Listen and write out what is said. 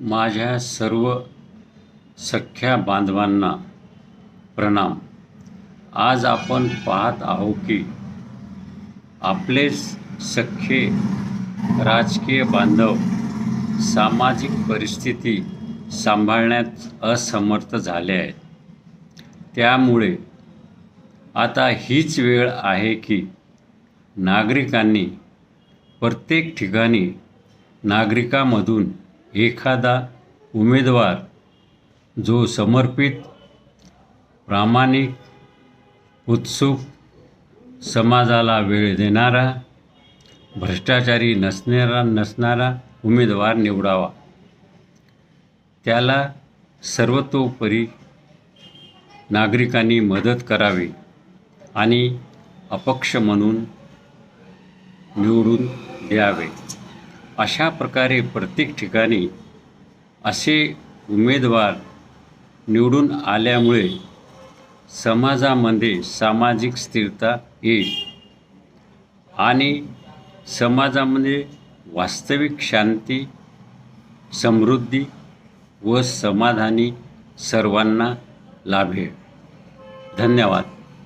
माझ्या सर्व सख्या बांधवांना प्रणाम. आज आपण पाहत आहो की आपलेच सख्खे राजकीय बांधव सामाजिक परिस्थिती सांभाळण्यात असमर्थ झाले आहेत. त्यामुळे आता हीच वेळ आहे की नागरिकांनी प्रत्येक ठिकाणी नागरिकामधून एखादा उमेदवार जो समर्पित प्रामाणिक उत्सुक समाजाला वेळ देणारा भ्रष्टाचारी नसणारा नसणारा उमेदवार निवडावा. त्याला सर्वतोपरी नागरिकांनी मदत करावी आणि अपक्ष म्हणून निवडून द्यावे. अशा प्रकारे प्रत्येक ठिकाणी असे उमेदवार निवडून आल्यामुळे समाजामध्ये सामाजिक स्थिरता येईल. आणि समाजामध्ये वास्तविक शांती समृद्धी व समाधानी सर्वांना लाभेल. धन्यवाद.